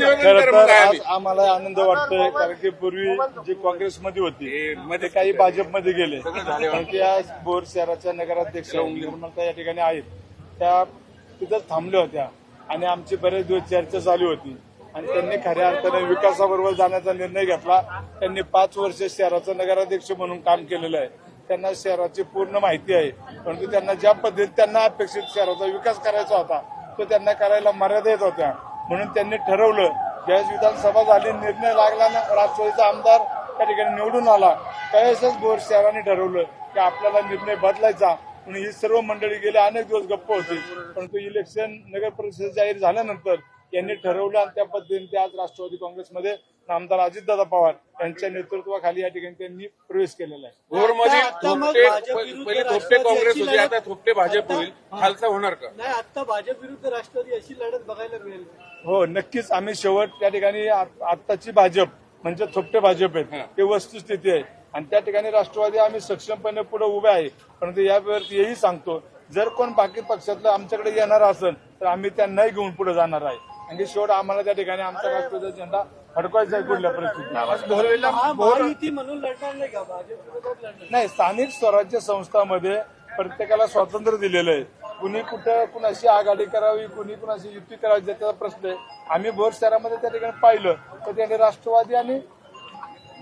खरं तर आज आम्ही. आम्हाला आनंद वाटतोय कारण की पूर्वी जे काँग्रेसमध्ये होती मध्ये काही भाजपमध्ये गेले. कारण की आज बोर शहराच्या नगराध्यक्ष निर्मलता या ठिकाणी आहेत. त्या तिथंच थांबल्या होत्या आणि आमची बरेच दिवस चर्चा चालू होती. आणि त्यांनी खऱ्या अर्थाने विकासाबरोबर जाण्याचा निर्णय घेतला. त्यांनी पाच वर्ष शहराचं नगराध्यक्ष म्हणून काम केलेलं आहे. त्यांना शहराची पूर्ण माहिती आहे. परंतु त्यांना ज्या पद्धतीत त्यांना अपेक्षित शहराचा विकास करायचा होता तो त्यांना करायला मर्यादा येत होत्या. म्हणून त्यांनी ठरवलं ज्यावेळेस विधानसभा झाली निर्णय लागला ना राष्ट्रवादीचा आमदार त्या ठिकाणी निवडून आला. त्यावेळेसच बोर साहेबांनी ठरवलं की आपल्याला निर्णय बदलायचा. म्हणून ही सर्व मंडळी गेले अनेक दिवस गप्प होती. परंतु इलेक्शन नगर परिषद जाहीर झाल्यानंतर यांनी ठरवलं आणि त्या पद्धतीने ते आज राष्ट्रवादी काँग्रेसमध्ये आमदार अजितदादा पवार यांच्या नेतृत्वाखाली या ठिकाणी त्यांनी प्रवेश केलेला आहे. भोरमध्ये आता मग थोपटे भाजप विरुद्ध पहिले थोपटे राष्ट्रवादी काँग्रेस अशी होती लढत- आता थोपटे भाजप होईल. खालचा होणार का? नाही आता भाजप विरुद्ध राष्ट्रवादी अशी लढत बघायला मिळेल हो नक्कीच आम्ही शेवट त्या ठिकाणी आ- आत्ताची भाजप म्हणजे थोपटे भाजप आहेत ते वस्तुस्थिती आहे. आणि त्या ठिकाणी राष्ट्रवादी आम्ही सक्षमपणे पुढे उभे आहे. परंतु यावर हेही सांगतो जर कोण बाकी पक्षातलं आमच्याकडे येणार असेल तर आम्ही त्यांनाही घेऊन पुढे जाणार आहे. आणि शेवट आम्हाला त्या ठिकाणी आमचा राष्ट्रवादी झेंडा फडकवायचा आहे कुठल्या परिस्थितीत? हा म्हणून लढणार नाही का? भाजप नाही स्थानिक स्वराज्य संस्थांमध्ये प्रत्येकाला स्वातंत्र्य दिलेलं आहे. कुणी कुठं कुणाशी आघाडी करावी कुणी कुणाशी युती करावी ज्याचा प्रश्न आहे. आम्ही भोर शहरामध्ये त्या ठिकाणी पाहिलं तर त्याने राष्ट्रवादी आणि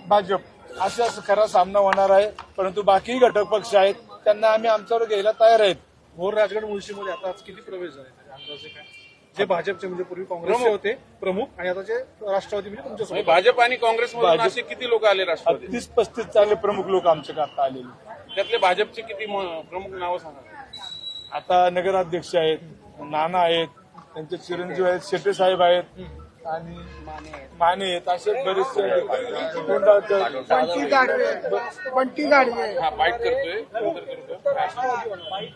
भाजप. असा खरा सामना होणार आहे. परंतु बाकी घटक पक्ष आहेत त्यांना आम्ही आमच्यावर घ्यायला तयार आहेत. भोर राजगड मुळशीमध्ये आता आज किती प्रवेश झाले? त्याचे अंदाजे काय जे भाजपचे म्हणजे पूर्वी काँग्रेसचे होते प्रमुख आणि आता जे राष्ट्रवादी म्हणजे तुमच्यासोबत म्हणजे भाजप आणि काँग्रेसमधून असे किती लोक आले राष्ट्रवादी तीस पस्तीस चांगले प्रमुख लोक आमच्याकडे आता आलेले. त्यातले भाजपचे किती प्रमुख नावं सांगा? आता नगराध्यक्ष आहेत नाना आहेत त्यांचे चिरंजीव आहेत शेट्टे साहेब आहेत आणि माने आहेत. असे बरेचसे बंटी गाडवे बंटी गाडवे हा बाईट करतोय. नंतर करतोय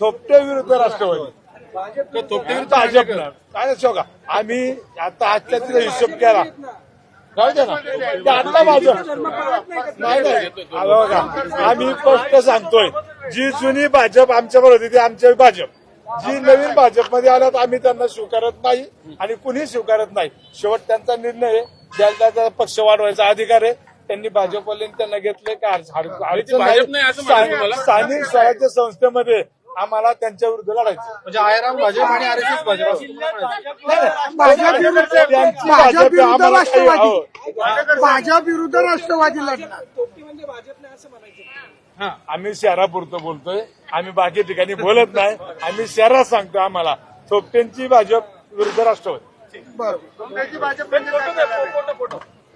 थोपटे विरुद्ध राष्ट्रवादी. भाजपनं आम्ही आता आजच्या तिचा हिशोब केला. आता भाजप नाही नाही. आलं बघा. आम्ही स्पष्ट सांगतोय. जी जुनी भाजप आमच्यावर होती ती आमच्या भाजप. जी नवीन भाजपमध्ये आल्यात आम्ही त्यांना स्वीकारत नाही आणि कुणी स्वीकारत नाही. शेवट त्यांचा निर्णय आहे. ज्याला त्याचा पक्ष वाढवायचा अधिकार आहे त्यांनी भाजपवाल्यांनी त्यांना घेतलंय का? स्थानिक स्वराज्य संस्थेमध्ये आम्हाला त्यांच्या विरुद्ध लढायचं. म्हणजे आयराम भाजप आणि R S S Bhajap. Bhajap विरुद्ध भाजप भाजप राष्ट्रवादी हो. भाजप विरुद्ध राष्ट्रवादी लढणार. म्हणजे भाजपने असं म्हणायचं. आम्ही शहरापुरतं बोलतोय. आम्ही बाकी ठिकाणी बोलत नाही. आम्ही शहरात सांगतो आम्हाला. थोपटेंची भाजप विरुद्ध राष्ट्रवादी.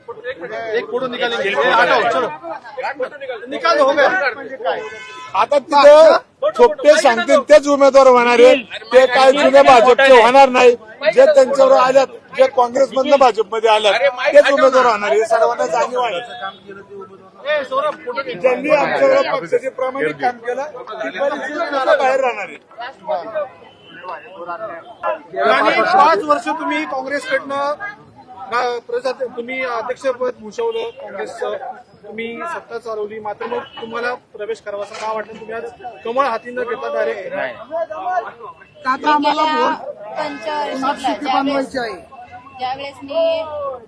एक फोटो निकालेंगे हटाओ, चलो. निकाल हो गया. आता तिथं थोपटे सांगतील तेच उमेदवार होणार आहेत. ते काय जुन्या भाजपचे होणार नाही. जे त्यांच्यावर आल्यात जे काँग्रेसमधनं भाजपमध्ये आल्यात तेच उमेदवार होणार आहे सर्वांना जाणीव आहे. ज्यांनी आमच्याकडे पक्षाचे प्रामाणिक काम केलं ती बाहेर राहणार आणि पाच वर्ष तुम्ही काँग्रेसकडनं तुम्ही अध्यक्षपद भूषवलं काँग्रेसचं. तुम्ही सत्ता चालवली. मात्र मग तुम्हाला प्रवेश करावा असं का वाटलं? तुम्ही आज कमळ हाती न घेता डायरेक्ट पंचवर्षातला ज्यावेळेस ज्यावेळेस मी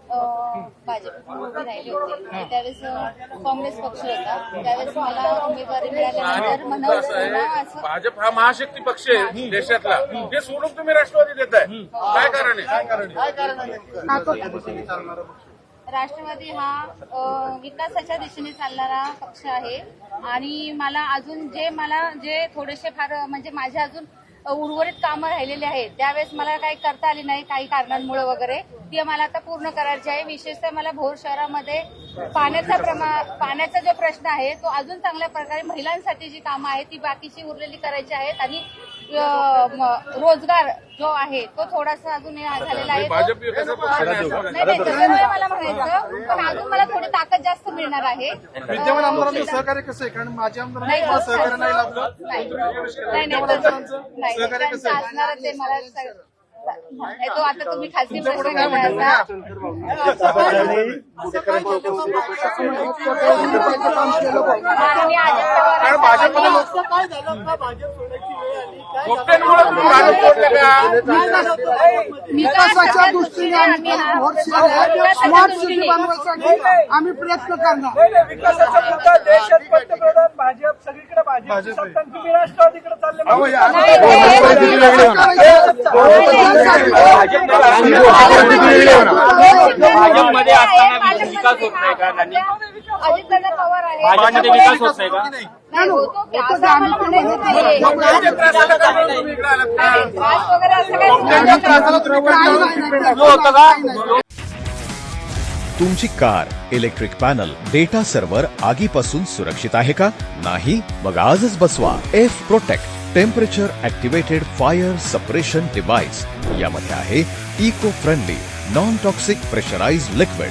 उभी राहिली होती त्यावेळेस काँग्रेस पक्ष होता. त्यावेळेस मला उमेदवारी मिळाल्यानंतर असं भाजप हा महाशक्ती पक्ष आहे देशातला. ते सोडून तुम्ही राष्ट्रवादी देताय. काय कारण आहे? काय कारण आहे? राष्ट्रवादी हा विकासाच्या दिशेने चालणारा पक्ष आहे. आणि मला अजून जे मला जे थोडेसे फार म्हणजे माझे अजून उर्वरित कामं राहिलेली आहेत. त्यावेळेस मला काही करता आली नाही काही कारणांमुळे वगैरे. ती मला आता पूर्ण करायची आहे. विशेषतः मला भोर शहरामध्ये पाण्याचा प्रमाण पाण्याचा जो प्रश्न आहे तो अजून चांगल्या प्रकारे महिलांसाठी जी कामं आहेत ती बाकीची उरलेली करायची आहेत आणि रोजगार जो आहे तो थोडासा अजून हे झालेला आहे. नाही नाही मला म्हणायचं पण अजून मला थोडी ताकद जास्त मिळणार आहे. विद्यमान आमदारांचं सहकार्य कसं आहे? कारण माझ्या नाही आमदारांना मला सहकार्य नाही लाभलं. नाही नाही नाही तसं- नाही सहकार्य कसं त्यांचं असणारच आहे मला सग- नाही, तो आता तुम्ही खासगी प्रश्न. माननीय पवार काय झालं? का भाजप सोडायची विकासाच्या दृष्टीने आम्ही स्मार्ट सिटी आम्ही प्रयत्न करणार. विकासाचा मुद्दा देशात पंतप्रधान भाजप सगळीकडे भाजप. तुम्ही राष्ट्रवादीकडे भाजपमध्ये असताना विकास होत नाही. का? भाजपमध्ये विकास होत नाही का? नाही, होतो की असं आम्हाला म्हणायचं नाहीये. खोपट्यांच्या त्रासाला काय म्हणून तुम्ही इकडे आलात का त्रास वगैरे असं काही खोपट्यांच्या त्रासाला तुम्ही इकडे नाही, आलात? नाही, नाही, नाही, नाही, नाही. तुमची car electric panel data server आगीपासून सुरक्षित आहे का? नाही मग आजच बसवा. F protect temperature activated fire suppression device यामध्ये आहे eco friendly non toxic pressurise liquid